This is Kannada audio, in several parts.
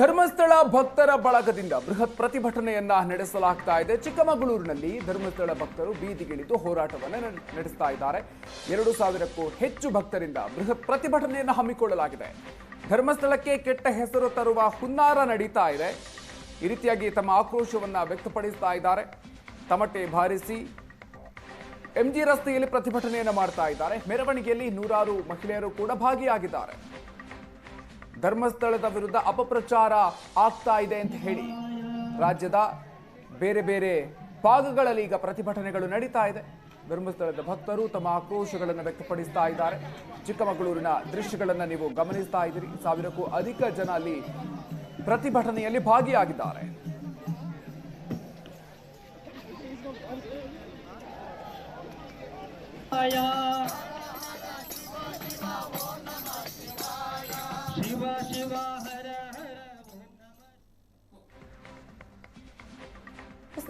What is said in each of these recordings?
ಧರ್ಮಸ್ಥಳ ಭಕ್ತರ ಬಳಗದಿಂದ ಬೃಹತ್ ಪ್ರತಿಭಟನೆಯನ್ನ ನಡೆಸಲಾಗ್ತಾ ಇದೆ. ಚಿಕ್ಕಮಗಳೂರಿನಲ್ಲಿ ಧರ್ಮಸ್ಥಳ ಭಕ್ತರು ಬೀದಿಗಿಳಿದು ಹೋರಾಟವನ್ನು ನಡೆ- ನಡೆಸ್ತಾ ಇದ್ದಾರೆ. ಎರಡು ಸಾವಿರಕ್ಕೂ ಹೆಚ್ಚು ಭಕ್ತರಿಂದ ಬೃಹತ್ ಪ್ರತಿಭಟನೆಯನ್ನು ಹಮ್ಮಿಕೊಳ್ಳಲಾಗಿದೆ. ಧರ್ಮಸ್ಥಳಕ್ಕೆ ಕೆಟ್ಟ ಹೆಸರು ತರುವ ಹುನ್ನಾರ ನಡೀತಾ ಇದೆ. ಈ ರೀತಿಯಾಗಿ ತಮ್ಮ ಆಕ್ರೋಶವನ್ನ ವ್ಯಕ್ತಪಡಿಸ್ತಾ ಇದ್ದಾರೆ. ತಮಟೆ ಬಾರಿಸಿ ಎಂಜಿ ರಸ್ತೆಯಲ್ಲಿ ಪ್ರತಿಭಟನೆಯನ್ನು ಮಾಡ್ತಾ ಇದ್ದಾರೆ. ಮೆರವಣಿಗೆಯಲ್ಲಿ ನೂರಾರು ಮಹಿಳೆಯರು ಕೂಡ ಭಾಗಿಯಾಗಿದ್ದಾರೆ. ಧರ್ಮಸ್ಥಳದ ವಿರುದ್ಧ ಅಪಪ್ರಚಾರ ಆಗ್ತಾ ಇದೆ ಅಂತ ಹೇಳಿ ರಾಜ್ಯದ ಬೇರೆ ಬೇರೆ ಭಾಗಗಳಲ್ಲಿ ಈಗ ಪ್ರತಿಭಟನೆಗಳು ನಡೀತಾ ಇದೆ. ಧರ್ಮಸ್ಥಳದ ಭಕ್ತರು ತಮ್ಮ ಆಕ್ರೋಶಗಳನ್ನು ವ್ಯಕ್ತಪಡಿಸ್ತಾ ಇದ್ದಾರೆ. ಚಿಕ್ಕಮಗಳೂರಿನ ದೃಶ್ಯಗಳನ್ನು ನೀವು ಗಮನಿಸ್ತಾ ಇದ್ದೀರಿ. ಸಾವಿರಕ್ಕೂ ಅಧಿಕ ಜನ ಅಲ್ಲಿ ಪ್ರತಿಭಟನೆಯಲ್ಲಿ ಭಾಗಿಯಾಗಿದ್ದಾರೆ.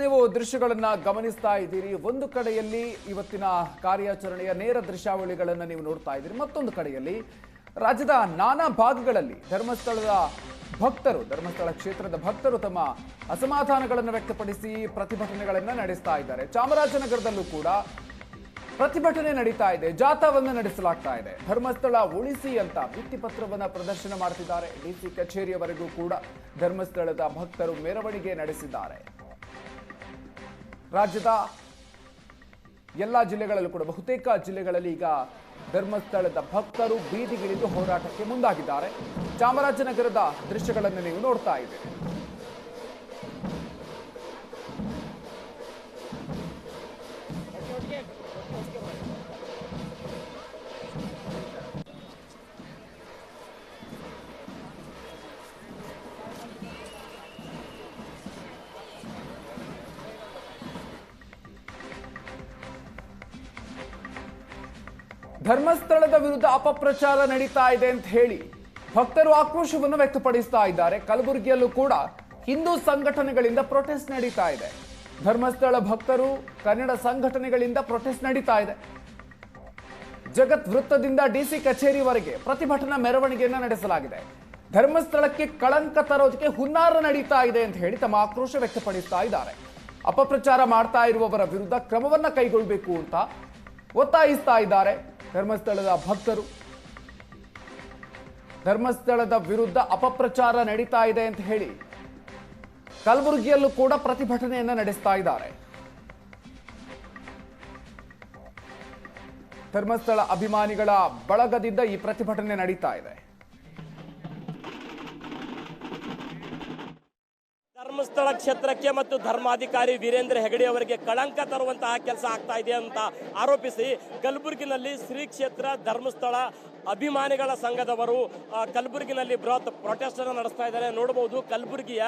ನೀವು ದೃಶ್ಯಗಳನ್ನ ಗಮನಿಸ್ತಾ ಇದ್ದೀರಿ. ಒಂದು ಕಡೆಯಲ್ಲಿ ಇವತ್ತಿನ ಕಾರ್ಯಾಚರಣೆಯ ನೇರ ದೃಶ್ಯಾವಳಿಗಳನ್ನು ನೀವು ನೋಡ್ತಾ ಇದ್ದೀರಿ. ಮತ್ತೊಂದು ಕಡೆಯಲ್ಲಿ ರಾಜ್ಯದ ನಾನಾ ಭಾಗಗಳಲ್ಲಿ ಧರ್ಮಸ್ಥಳದ ಭಕ್ತರು, ಧರ್ಮಸ್ಥಳ ಕ್ಷೇತ್ರದ ಭಕ್ತರು ತಮ್ಮ ಅಸಮಾಧಾನಗಳನ್ನು ವ್ಯಕ್ತಪಡಿಸಿ ಪ್ರತಿಭಟನೆಗಳನ್ನು ನಡೆಸ್ತಾ ಇದ್ದಾರೆ. ಚಾಮರಾಜನಗರದಲ್ಲೂ ಕೂಡ ಪ್ರತಿಭಟನೆ ನಡೀತಾ ಇದೆ. ಜಾಥಾವನ್ನು ನಡೆಸಲಾಗ್ತಾ ಇದೆ. ಧರ್ಮಸ್ಥಳ ಉಳಿಸಿ ಅಂತ ಭಿತ್ತಿಪತ್ರವನ್ನು ಪ್ರದರ್ಶನ ಮಾಡ್ತಿದ್ದಾರೆ. ಡಿಸಿ ಕಚೇರಿಯವರೆಗೂ ಕೂಡ ಧರ್ಮಸ್ಥಳದ ಭಕ್ತರು ಮೆರವಣಿಗೆ ನಡೆಸಿದ್ದಾರೆ. ರಾಜ್ಯದ ಎಲ್ಲ ಜಿಲ್ಲೆಗಳಲ್ಲೂ ಕೂಡ, ಬಹುತೇಕ ಜಿಲ್ಲೆಗಳಲ್ಲಿ ಈಗ ಧರ್ಮಸ್ಥಳದ ಭಕ್ತರು ಬೀದಿಗಿಳಿದು ಹೋರಾಟಕ್ಕೆ ಮುಂದಾಗಿದ್ದಾರೆ. ಚಾಮರಾಜನಗರದ ದೃಶ್ಯಗಳನ್ನು ನೀವು ನೋಡ್ತಾ ಇದ್ದೀರಿ. ಧರ್ಮಸ್ಥಳದ ವಿರುದ್ಧ ಅಪಪ್ರಚಾರ ನಡೀತಾ ಇದೆ ಅಂತ ಹೇಳಿ ಭಕ್ತರು ಆಕ್ರೋಶವನ್ನು ವ್ಯಕ್ತಪಡಿಸ್ತಾ ಇದ್ದಾರೆ. ಕಲಬುರಗಿಯಲ್ಲೂ ಕೂಡ ಹಿಂದೂ ಸಂಘಟನೆಗಳಿಂದ ಪ್ರೊಟೆಸ್ಟ್ ನಡೀತಾ ಇದೆ. ಧರ್ಮಸ್ಥಳ ಭಕ್ತರು, ಕನ್ನಡ ಸಂಘಟನೆಗಳಿಂದ ಪ್ರೊಟೆಸ್ಟ್ ನಡೀತಾ ಇದೆ. ಜಗತ್ ವೃತ್ತದಿಂದ ಡಿಸಿ ಕಚೇರಿವರೆಗೆ ಪ್ರತಿಭಟನಾ ಮೆರವಣಿಗೆಯನ್ನು ನಡೆಸಲಾಗಿದೆ. ಧರ್ಮಸ್ಥಳಕ್ಕೆ ಕಳಂಕ ತರೋದಕ್ಕೆ ಹುನ್ನಾರ ನಡೀತಾ ಇದೆ ಅಂತ ಹೇಳಿ ತಮ್ಮ ಆಕ್ರೋಶ ವ್ಯಕ್ತಪಡಿಸ್ತಾ ಇದ್ದಾರೆ. ಅಪಪ್ರಚಾರ ಮಾಡ್ತಾ ಇರುವವರ ವಿರುದ್ಧ ಕ್ರಮವನ್ನ ಕೈಗೊಳ್ಳಬೇಕು ಅಂತ ಒತ್ತಾಯಿಸ್ತಾ ಇದ್ದಾರೆ. ಧರ್ಮಸ್ಥಳದ ಭಕ್ತರು ಧರ್ಮಸ್ಥಳದ ವಿರುದ್ಧ ಅಪಪ್ರಚಾರ ನಡೀತಾ ಇದೆ ಅಂತ ಹೇಳಿ ಕಲಬುರಗಿಯಲ್ಲೂ ಕೂಡ ಪ್ರತಿಭಟನೆಯನ್ನು ನಡೆಸ್ತಾ ಇದ್ದಾರೆ. ಧರ್ಮಸ್ಥಳ ಅಭಿಮಾನಿಗಳ ಬಳಗದಿಂದ ಈ ಪ್ರತಿಭಟನೆ ನಡೀತಾ ಇದೆ. ಧರ್ಮಸ್ಥಳ ಕ್ಷೇತ್ರಕ್ಕೆ ಮತ್ತು ಧರ್ಮಾಧಿಕಾರಿ ವೀರೇಂದ್ರ ಹೆಗಡೆ ಅವರಿಗೆ ಕಳಂಕ ತರುವಂತಹ ಕೆಲಸ ಆಗ್ತಾ ಇದೆ ಅಂತ ಆರೋಪಿಸಿ ಕಲಬುರಗಿನಲ್ಲಿ ಶ್ರೀ ಕ್ಷೇತ್ರ ಧರ್ಮಸ್ಥಳ ಅಭಿಮಾನಿಗಳ ಸಂಘದವರು ಕಲಬುರಗಿನಲ್ಲಿ ಬೃಹತ್ ಪ್ರೊಟೆಸ್ಟ್ ಅನ್ನು ನಡೆಸ್ತಾ ಇದ್ದಾರೆ. ನೋಡಬಹುದು ಕಲಬುರಗಿಯ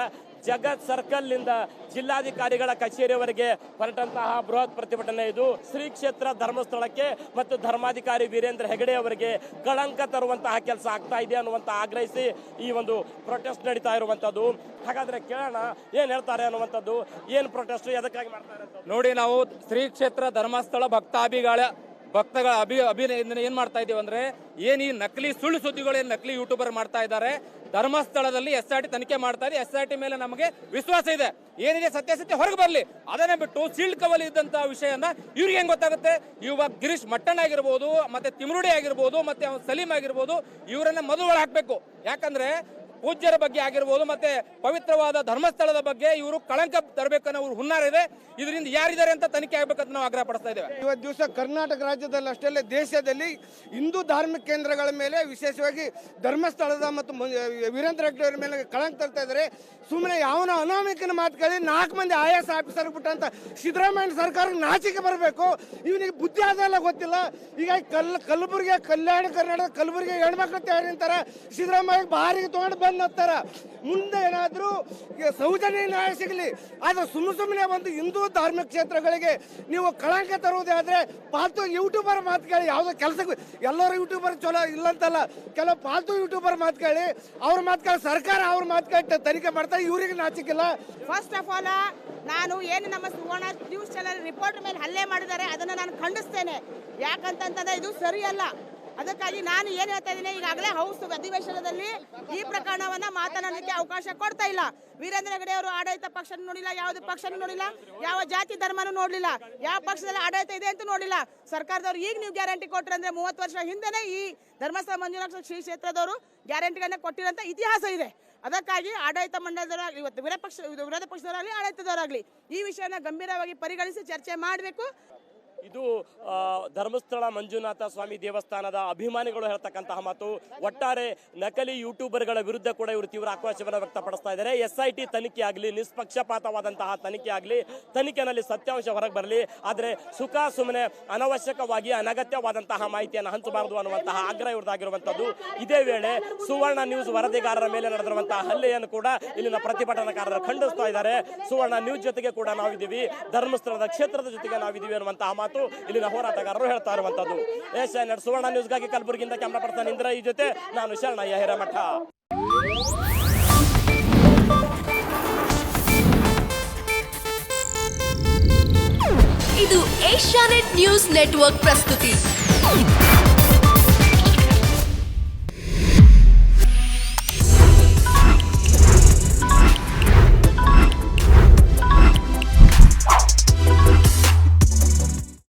ಜಗತ್ ಸರ್ಕಲ್ನಿಂದ ಜಿಲ್ಲಾಧಿಕಾರಿಗಳ ಕಚೇರಿಯವರೆಗೆ ಹೊರಟಂತಹ ಬೃಹತ್ ಪ್ರತಿಭಟನೆ ಇದು. ಶ್ರೀ ಕ್ಷೇತ್ರ ಧರ್ಮಸ್ಥಳಕ್ಕೆ ಮತ್ತು ಧರ್ಮಾಧಿಕಾರಿ ವೀರೇಂದ್ರ ಹೆಗಡೆ ಅವರಿಗೆ ಕಳಂಕ ತರುವಂತಹ ಕೆಲಸ ಆಗ್ತಾ ಇದೆ ಅನ್ನುವಂತ ಆಗ್ರಹಿಸಿ ಈ ಒಂದು ಪ್ರೊಟೆಸ್ಟ್ ನಡೀತಾ ಇರುವಂತದ್ದು. ಹಾಗಾದ್ರೆ ಕೇಳೋಣ, ಏನ್ ಹೇಳ್ತಾರೆ ಅನ್ನುವಂಥದ್ದು? ಏನ್ ಪ್ರೊಟೆಸ್ಟ್ ಎದಕ್ಕಾಗಿ ಮಾಡ್ತಾರೆ ನೋಡಿ, ನಾವು ಶ್ರೀ ಕ್ಷೇತ್ರ ಧರ್ಮಸ್ಥಳ ಭಕ್ತಾಭಿಗಳ ಭಕ್ತಗಳ ಅಭಿ ಅಭಿನಯದಿಂದ ಏನ್ ಮಾಡ್ತಾ ಇದೀವಿ ಅಂದ್ರೆ, ಏನ್ ಈ ನಕಲಿ ಸುಳ್ಳು ಸುದ್ದಿಗಳು ಏನ್ ನಕಲಿ ಯೂಟ್ಯೂಬರ್ ಮಾಡ್ತಾ ಇದ್ದಾರೆ, ಧರ್ಮಸ್ಥಳದಲ್ಲಿ ಎಸ್ ಆರ್ ಟಿ ತನಿಖೆ ಮಾಡ್ತಾ ಇದೆ ಎಸ್ ಆರ್ ಟಿ ಮೇಲೆ ನಮಗೆ ವಿಶ್ವಾಸ ಇದೆ. ಏನಿದೆ ಸತ್ಯಾಸತ್ಯ? ಹೊರಗೆ ಬರಲಿ. ಅದನ್ನೇ ಬಿಟ್ಟು ಸೀಲ್ಡ್ ಕವಲ್ ಇದ್ದಂತಹ ವಿಷಯನ ಇವ್ರಿಗೆ ಹೆಂಗ್ ಗೊತ್ತಾಗುತ್ತೆ? ಇವಾಗ ಗಿರೀಶ್ ಮಟ್ಟಣ್ಣ ಆಗಿರ್ಬೋದು, ಮತ್ತೆ ತಿಮರುಡಿ ಆಗಿರ್ಬೋದು, ಮತ್ತೆ ಸಲೀಂ ಆಗಿರ್ಬೋದು, ಇವರನ್ನ ಮೊದಲು ಹಾಕಬೇಕು ಹಾಕ್ಬೇಕು. ಯಾಕಂದ್ರೆ ಪೂಜ್ಯರ ಬಗ್ಗೆ ಆಗಿರ್ಬೋದು ಮತ್ತೆ ಪವಿತ್ರವಾದ ಧರ್ಮಸ್ಥಳದ ಬಗ್ಗೆ ಇವರು ಕಳಂಕ ತರಬೇಕನ್ನೋ ಅವ್ರ ಹುನ್ನಾರ ಇದೆ. ಇದರಿಂದ ಯಾರಿದ್ದಾರೆ ಅಂತ ತನಿಖೆ ಆಗ್ಬೇಕಂತ ನಾವು ಆಗ್ರಹ ಪಡಿಸ್ತಾ ಇದ್ದೇವೆ. ಇವತ್ತು ದಿವಸ ಕರ್ನಾಟಕ ರಾಜ್ಯದಲ್ಲಿ ಅಷ್ಟೇ ದೇಶದಲ್ಲಿ ಹಿಂದೂ ಧಾರ್ಮಿಕ ಕೇಂದ್ರಗಳ ಮೇಲೆ ವಿಶೇಷವಾಗಿ ಧರ್ಮಸ್ಥಳದ ಮತ್ತು ವೀರೇಂದ್ರ ಹೆಗ್ಡೆ ಮೇಲೆ ಕಳಂಕ ತರ್ತಾ ಇದ್ದಾರೆ. ಸುಮ್ಮನೆ ಯಾವನ ಅನಾಮಿಕನ ಮಾತು ಕೇಳಿ ನಾಲ್ಕು ಮಂದಿ ಐ ಎಸ್ ಆಫೀಸರ್ ಬಿಟ್ಟಂತ ಸಿದ್ದರಾಮಯ್ಯ ಸರ್ಕಾರಕ್ಕೆ ನಾಚಿಕೆ ಬರಬೇಕು. ಇವನಿಗೆ ಬುದ್ಧಿ ಆದಲ್ಲ ಗೊತ್ತಿಲ್ಲ. ಈಗ ಕಲ್ ಕಲಬುರಗಿ, ಕಲ್ಯಾಣ ಕರ್ನಾಟಕ, ಕಲಬುರಗಿ ಹೆಣ್ಮಕ್ಳು ತಯಾರಿ ಅಂತಾರೆ. ಸಿದ್ದರಾಮಯ್ಯ ಬಾರಿಗೆ ತೊಗೊಂಡು ಬಂದು ಹತ್ತಾರ ಮುಂದೆ ಏನಾದರೂ ಸೌಜನ್ಯ ನ್ಯಾಯ ಸಿಗಲಿ, ಆದರೆ ಸುಮ್ಮ ಸುಮ್ಮನೆ ಒಂದು ಹಿಂದೂ ಧಾರ್ಮಿಕ ಕ್ಷೇತ್ರಗಳಿಗೆ ನೀವು ಕಳಂಕ ತರುವುದೇ ಆದ್ರೆ ಪಾಲ್ತು ಯೂಟ್ಯೂಬರ್ ಮಾತು ಕೇಳಿ, ಯಾವುದೋ ಕೆಲಸಕ್ಕೆ ಎಲ್ಲರೂ ಯೂಟ್ಯೂಬರ್ ಚಲೋ ಇಲ್ಲಂತಲ್ಲ, ಕೆಲವು ಪಾಲ್ತು ಯೂಟ್ಯೂಬರ್ ಮಾತು ಕೇಳಿ, ಅವ್ರ ಮಾತು ಕೇಳಿ, ಸರ್ಕಾರ ಅವ್ರ ಮಾತು ಕೇಳಿ ತನಿಖೆ ಮಾಡ್ತಾರೆ, ಇವ್ರಿಗೆ ನಾಚಿಕಿಲ್ಲ. ಫಸ್ಟ್ ಆಫ್ ಆಲ್ ನಾನು ಏನು ನಮ್ಮ ಸುವರ್ಣ ನ್ಯೂಸ್ ಚಾನಲ್ ರಿಪೋರ್ಟ್ ಮೇಲೆ ಹಲ್ಲೆ ಮಾಡಿದ್ದಾರೆ, ಅದನ್ನು ನಾನು ಖಂಡಿಸ್ತೇನೆ. ಯಾಕಂತಂತಂದ್ರೆ ಇದು ಸರಿಯಲ್ಲ. ಅದಕ್ಕಾಗಿ ನಾನು ಏನ್ ಹೇಳ್ತಾ ಇದ್ದೀನಿ, ಈಗಾಗಲೇ ಹೌಸ್ ಅಧಿವೇಶನದಲ್ಲಿ ಈ ಪ್ರಕರಣವನ್ನ ಮಾತನಾಡಲಿಕ್ಕೆ ಅವಕಾಶ ಕೊಡ್ತಾ ಇಲ್ಲ. ವೀರೇಂದ್ರ ಹೆಗಡೆ ಅವರು ಆಡಳಿತ ಪಕ್ಷ ನೋಡಿಲ್ಲ, ಯಾವ್ದು ಪಕ್ಷನೂ ನೋಡಿಲ್ಲ, ಯಾವ ಜಾತಿ ಧರ್ಮನೂ ನೋಡಲಿಲ್ಲ, ಯಾವ ಪಕ್ಷದಲ್ಲಿ ಆಡಳಿತ ಇದೆ ಅಂತ ನೋಡಿಲ್ಲ ಸರ್ಕಾರದವ್ರು ಈಗ ನೀವು ಗ್ಯಾರಂಟಿ ಕೊಟ್ಟರೆ ಅಂದ್ರೆ ಮೂವತ್ತು ವರ್ಷ ಹಿಂದೆನೆ ಈ ಧರ್ಮಸ್ಥಳ ಮಂಜುನಾಥ ಶ್ರೀ ಕ್ಷೇತ್ರದವರು ಗ್ಯಾರಂಟಿಗಳನ್ನ ಕೊಟ್ಟಿರೋಂಥ ಇತಿಹಾಸ ಇದೆ. ಅದಕ್ಕಾಗಿ ಆಡಳಿತ ಮಂಡಲದವರಾಗಲಿ, ಇವತ್ತು ವಿರೋಧ ಪಕ್ಷ, ವಿರೋಧ ಪಕ್ಷದವರಾಗಲಿ, ಆಡಳಿತದವರಾಗಲಿ ಈ ವಿಷಯನ ಗಂಭೀರವಾಗಿ ಪರಿಗಣಿಸಿ ಚರ್ಚೆ ಮಾಡಬೇಕು. ಇದು ಧರ್ಮಸ್ಥಳ ಮಂಜುನಾಥ ಸ್ವಾಮಿ ದೇವಸ್ಥಾನದ ಅಭಿಮಾನಿಗಳು ಹೇಳ್ತಕ್ಕಂತಹ ಮಾತು. ಒಟ್ಟಾರೆ ನಕಲಿ ಯೂಟ್ಯೂಬರ್ಗಳ ವಿರುದ್ಧ ಕೂಡ ಇವರು ತೀವ್ರ ಆಕ್ರೋಶವನ್ನು ವ್ಯಕ್ತಪಡಿಸ್ತಾ ಇದ್ದಾರೆ. ಎಸ್ ಐ ಟಿ ತನಿಖೆ ಆಗಲಿ, ನಿಷ್ಪಕ್ಷಪಾತವಾದಂತಹ ತನಿಖೆ ಆಗಲಿ, ತನಿಖೆನಲ್ಲಿ ಸತ್ಯಾಂಶ ಹೊರಗೆ ಬರಲಿ. ಆದರೆ ಸುಖ ಸುಮ್ಮನೆ ಅನವಶ್ಯಕವಾಗಿ ಅನಗತ್ಯವಾದಂತಹ ಮಾಹಿತಿಯನ್ನು ಹಂಚಬಾರದು ಅನ್ನುವಂತಹ ಆಗ್ರಹ ಇವ್ರದ್ದಾಗಿರುವಂಥದ್ದು. ಇದೇ ವೇಳೆ ಸುವರ್ಣ ನ್ಯೂಸ್ ವರದಿಗಾರರ ಮೇಲೆ ನಡೆದಿರುವಂತಹ ಹಲ್ಲೆಯನ್ನು ಕೂಡ ಇಲ್ಲಿನ ಪ್ರತಿಭಟನಾಕಾರರು ಖಂಡಿಸ್ತಾ ಇದ್ದಾರೆ. ಸುವರ್ಣ ನ್ಯೂಸ್ ಜೊತೆಗೆ ಕೂಡ ನಾವಿದ್ದೀವಿ. ಧರ್ಮಸ್ಥಳದ ಕ್ಷೇತ್ರದ ಜೊತೆಗೆ ನಾವಿದ್ದೀವಿ ಅನ್ನುವಂತಹ ಮಾತು ಇಲ್ಲಿನ ಹೋರಾಟಗಾರರು ಹೇಳ್ತಾ ಇರುವಂತದ್ದು. ಏಷ್ಯಾ ಸುವರ್ಣ ನ್ಯೂಸ್ಗಾಗಿ ಕಲಬುರಗಿಯಿಂದ ಕ್ಯಾಮ್ರಾ ಪರ್ಸನ್ ಇಂದ್ರ ಈ ಜೊತೆ ನಾನು ಶರಣಯ್ಯ ಹಿರೇಮಠ ಇದು ಏಷ್ಯಾನೆಟ್ ನ್ಯೂಸ್ ನೆಟ್ವರ್ಕ್ ಪ್ರಸ್ತುತಿ.